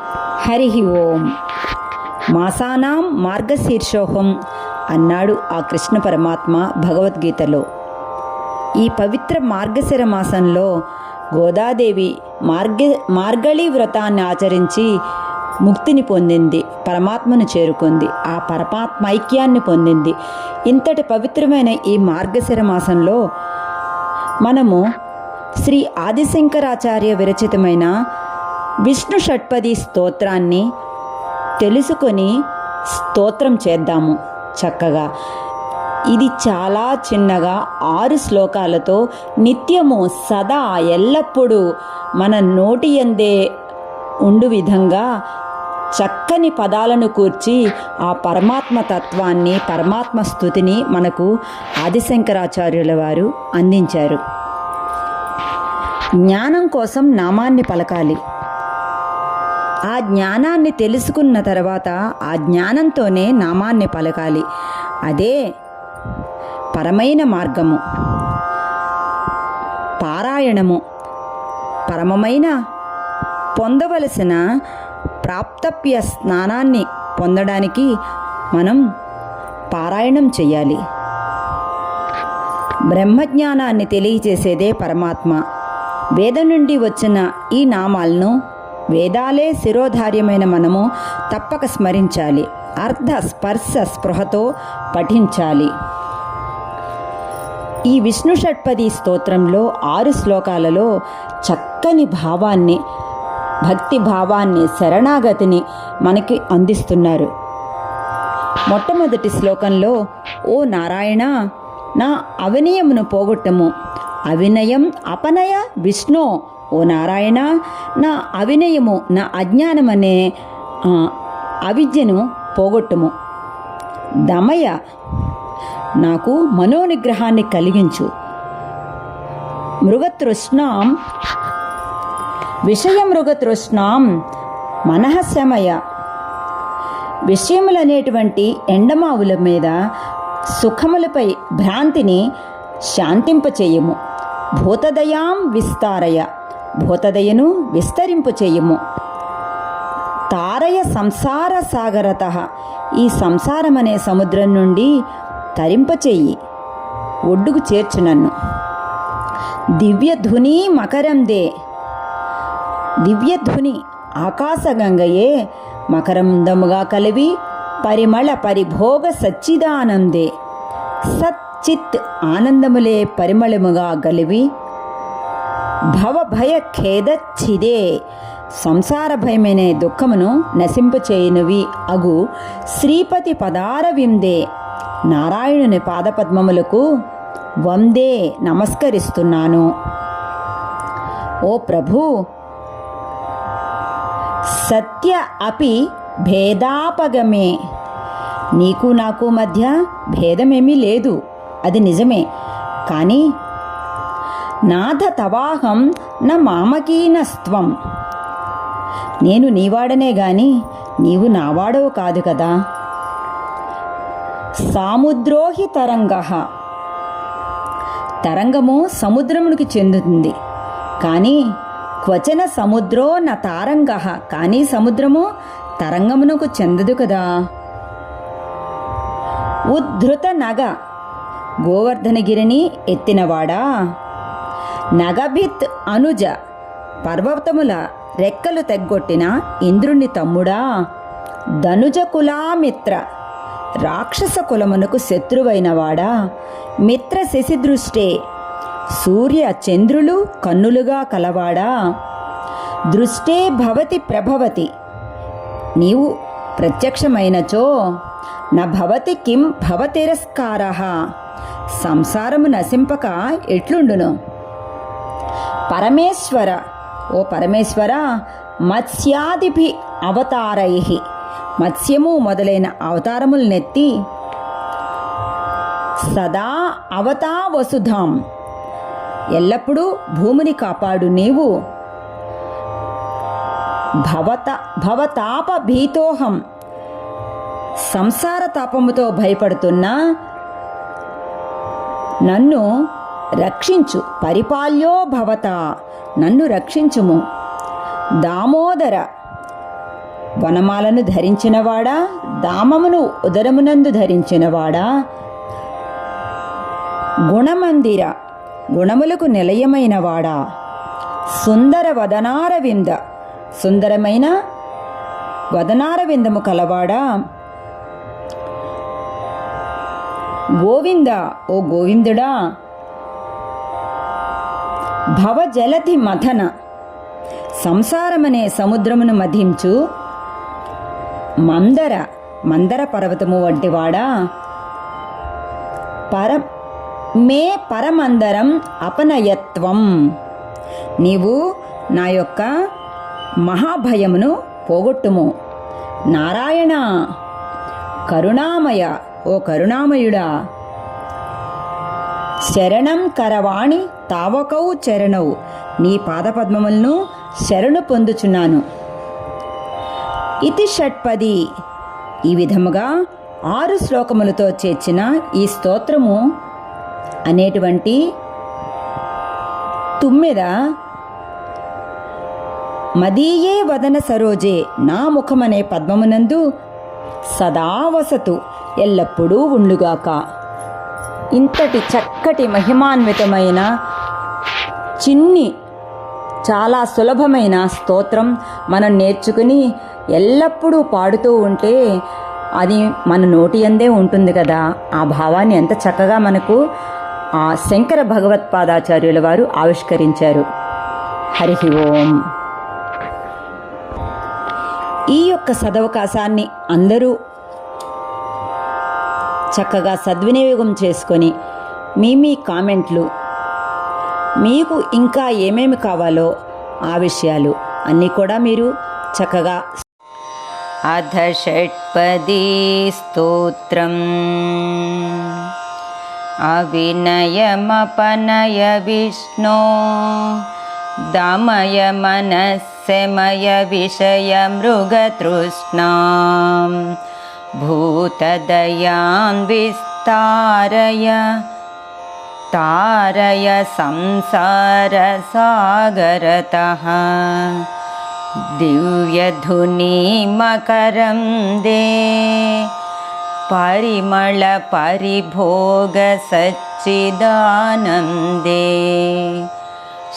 హరి ఓం. మాసానాం మార్గశీర్షోహం అన్నాడు ఆ కృష్ణ పరమాత్మ భగవద్గీతలో. ఈ పవిత్ర మార్గశిర మాసంలో గోదాదేవి మార్గ మార్గళి వ్రతాన్ని ఆచరించి ముక్తిని పొందింది పరమాత్మను చేరుకుంది ఆ పరమాత్మ ఐక్యాన్ని పొందింది. ఇంతటి పవిత్రమైన ఈ మార్గశిర మాసంలో మనము శ్రీ ఆదిశంకరాచార్య విరచితమైన విష్ణు షట్పది స్తోత్రాన్ని తెలుసుకొని స్తోత్రం చేద్దాము. చక్కగా. ఇది చాలా చిన్నగా ఆరు శ్లోకాలతో నిత్యము సదా ఎల్లప్పుడూ మన నోటి ఎందే ఉండు విధంగా చక్కని పదాలను కూర్చి ఆ పరమాత్మ తత్వాన్ని పరమాత్మ స్థుతిని మనకు ఆదిశంకరాచార్యుల వారు అందించారు. జ్ఞానం కోసం నామాన్ని పలకాలి. ఆ జ్ఞానాన్ని తెలుసుకున్న తర్వాత ఆ జ్ఞానంతోనే నామాన్ని పలకాలి. అదే పరమైన మార్గము. పారాయణము. పరమమైన పొందవలసిన ప్రాప్తప్య స్నానాన్ని పొందడానికి మనం పారాయణం చేయాలి బ్రహ్మజ్ఞానాన్ని తెలియజేసేదే పరమాత్మ. వేదం నుండి వచ్చిన ఈ నామాలను వేదాలే శిరోధార్యమైన మనము తప్పక స్మరించాలి. అర్ధ స్పర్శ స్పృహతో పఠించాలి. ఈ విష్ణు షట్పది స్తోత్రంలో ఆరు శ్లోకాలలో చక్కని భావాన్ని భక్తి భావాన్ని శరణాగతిని మనకి అందిస్తున్నారు. మొట్టమొదటి శ్లోకంలో ఓ నారాయణ నా అవినయమును పోగొట్టము. అవినయం అపనయ విష్ణు ఓ నారాయణ నా అవినయము నా అజ్ఞానం అనే అవిద్యను పోగొట్టుము. దమయ నాకు మనోనిగ్రహాన్ని కలిగించు. మృగతృష్ణాం విషయ మృగతృష్ణాం మనఃశమయ. విషయములనేటువంటి ఎండమావుల మీద సుఖములపై భ్రాంతిని శాంతింపచేయము. భూతదయాం విస్తారయ. భూతదయను విస్తరింపచేయము. తారయ సంసార సాగరత. ఈ సంసారమనే సముద్రం నుండి తరింపచేయి. ఒడ్డుకు చేర్చు నన్ను. దివ్యధ్వని మకరందే. దివ్యధ్వని ఆకాశగంగయే మకరందముగా కలివి పరిమళ పరిభోగ సచ్చిదానందే. సచ్చిత్ ఆనందములే పరిమళముగా కలివి భవభయ ఖేదచ్చిదే సంసార భయమనే దుఃఖమును నశింపచేయునువి అగు శ్రీపతి పదార విందే నారాయణుని పాదపద్మములకు వందే నమస్కరిస్తున్నాను. ఓ ప్రభు! సత్య అపి భేదాపగమే. నీకు నాకు మధ్య భేదమేమీ లేదు. అది నిజమే. కానీ నాథ తవాహం నా మామకీనస్త్వం. నేను నీవాడనే గాని నీవు నావాడవు కాదు కదా. సాముద్రోహి తరంగ. తరంగము సముద్రమునికి చెందుతుంది. కానీ క్వచన సముద్రో న తారంగ. కానీ సముద్రము తరంగమునకు చెందదు కదా. ఉద్ధృత నగ. గోవర్ధనగిరిని ఎత్తినవాడా? నగభిత్ అనుజ. పర్వతముల రెక్కలు తెగ్గొట్టిన ఇంద్రుని తమ్ముడా. ధనుజ కులామిత్ర. రాక్షస కులమునకు శత్రువైనవాడా. మిత్ర శశిదృష్టే. సూర్య చంద్రులు కన్నులుగా కలవాడా. దృష్టే భవతి ప్రభవతి. నీవు ప్రత్యక్షమైనచో. న భవతి కిం భవతిరస్కార. సంసారము నశింపక ఎట్లుండును? పరమేశ్వర. ఓ పరమేశ్వర మత్స్యాదిభి అవతారై. మత్స్యము మొదలైన అవతారములనెత్తి సదా అవతా వసుధాం ఎల్లప్పుడూ భూమిని కాపాడు నీవు. భవత భవతాప భీతోహం సంసార తాపముతో భయపడుతున్నా నన్ను రక్షించు పరిపాల్యో భవత నన్ను రక్షించుము. దామోదర వనమాలను ధరించినవాడా? దామమును ఉదరమునందు ధరించినవాడా? గుణమందిర గుణములకు నిలయమైనవాడా? సుందర వదనార వింద సుందరమైన వదనార విందము కలవాడా? గోవింద ఓ గోవిందుడా భవజలధి మథన. సంసారమనే సముద్రమును మధించు. మందర మందర పర్వతము వంటివాడా పర మే పరమందరం అపనయత్వం. నీవు నా యొక్క మహాభయమును పోగొట్టుము. నారాయణ కరుణామయ ఓ కరుణామయుడా? శరణం కరవాణి తావకౌ చరణవు నీ పాదపద్మములను శరణు పొందుచున్నాను. ఇతి షట్పది. ఈ విధముగా ఆరు శ్లోకములతో చేర్చిన ఈ స్తోత్రము అనేటువంటి తుమ్మెద మదీయే వదన సరోజే నా ముఖమనే పద్మమునందు సదావసతు ఎల్లప్పుడూ ఉండుగాక. ఇంతటి చక్కటి మహిమాన్వితమైన చిన్ని చాలా సులభమైన స్తోత్రం మనం నేర్చుకుని ఎల్లప్పుడూ పాడుతూ ఉంటే అది మన నోటి అందే ఉంటుంది కదా. ఆ భావాన్ని ఎంత చక్కగా మనకు ఆ శంకర భగవత్పాదాచార్యుల వారు ఆవిష్కరించారు. హరి ఓం. ఈ యొక్క సదవకాశాన్ని అందరూ చక్కగా సద్వినియోగం చేసుకొని మీ మీ కామెంట్లు మీకు ఇంకా ఏమేమి కావాలో ఆ విషయాలు అన్నీ కూడా మీరు చక్కగా అధ షట్పదీ స్తోత్రం. అవినయమపనయ విష్ణో దమయ మనస్సమయ విషయ మృగతృష్ణాం भूतदयान् विस्तारय तारय संसारसागरतः। दिव्यधुनीमकरं दे परिमलपरिभोगसच्चिदानन्दे।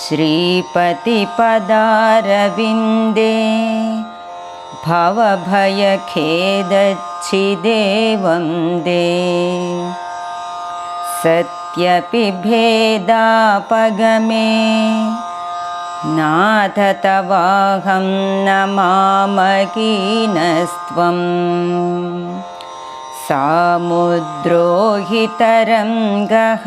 श्रीपतिपदारविन्दे भवभयखेदच्छिदेवं दे सत्यपि भेदापगमे। नाथ तवाहं नमामकीनस्त्वं सामुद्रो हि तरङ्गः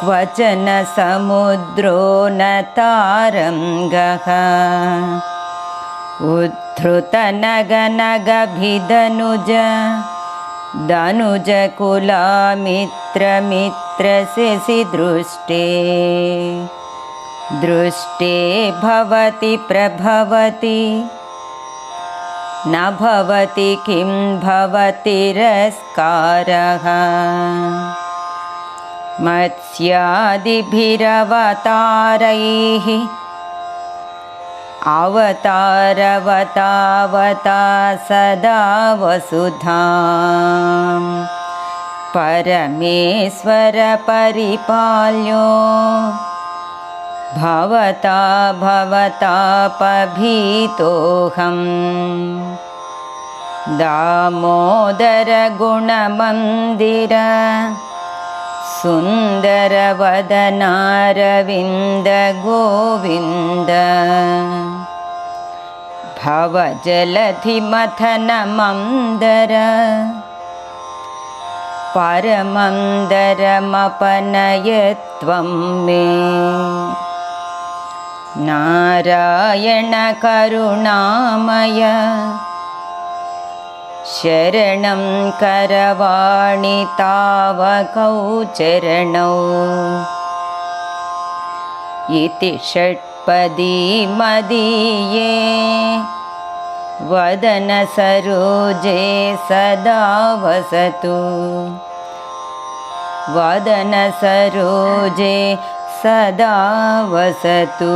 क्वचन समुद्रो न तारङ्गः उद्धृतनगनगभिदनुज दनुजकुलामित्रमित्रशिसि दृष्टे दृष्टे भवति प्रभवति न भवति किं भवतिरस्कारः मत्स्यादिभिरवतारैः अवतारवतावता सदा वसुधां परमेश्वरपरिपाल्यो भवता भवतापभीतोऽहम् दामोदरगुणमन्दिर सुन्दरवदनारविन्द गोविन्द भवजलधिमथनमन्दर। परमन्दरमपनयत्वं मे नारायणकरुणामय शरणं करवाणि तावकौ चरणौ। इति षट्पदी मदीये वदनसरोजे सदा वसतु। वदनसरोजे सदा वसतु